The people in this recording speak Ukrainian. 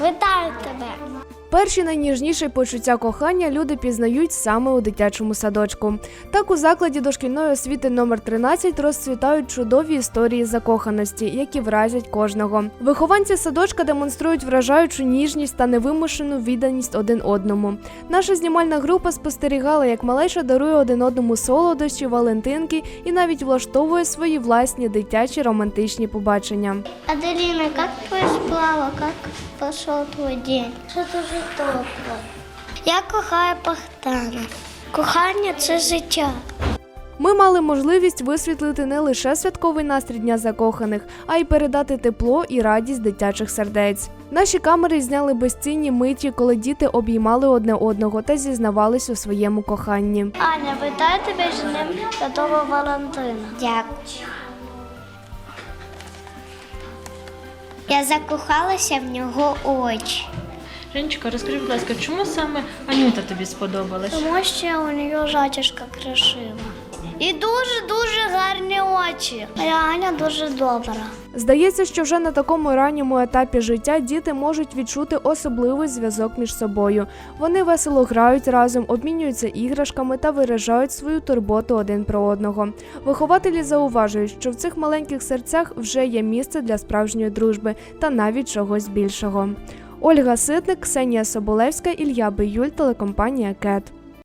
Вітаю тебе. Перші найніжніші почуття кохання люди пізнають саме у дитячому садочку. Так у закладі дошкільної освіти номер 13 розцвітають чудові історії закоханості, які вразять кожного. Вихованці садочка демонструють вражаючу ніжність та невимушену відданість один одному. Наша знімальна група спостерігала, як малеча дарує один одному солодощі, валентинки і навіть влаштовує свої власні дитячі романтичні побачення. Аделина, как твоя сплава? Как пошел твой день? Що дуже добре. Я кохаю Богдана. Кохання це життя. Ми мали можливість висвітлити не лише святковий настрій Дня закоханих, а й передати тепло і радість дитячих сердець. Наші камери зняли безцінні миті, коли діти обіймали одне одного та зізнавались у своєму коханні. Аня, вітаю тебе з Днем Святого Валентина. Дякую. Я закохалася в нього очі. Женечка, розкажи, будь ласка, чому саме Анюта тобі сподобалась? Тому що у нього зачіска красива. І дуже-дуже гарні очі. А Аня дуже добра. Здається, що вже на такому ранньому етапі життя діти можуть відчути особливий зв'язок між собою. Вони весело грають разом, обмінюються іграшками та виражають свою турботу один про одного. Вихователі зауважують, що в цих маленьких серцях вже є місце для справжньої дружби та навіть чогось більшого. Ольга Ситник, Ксенія Соболевська, Ілья Биюль, телекомпанія Кет.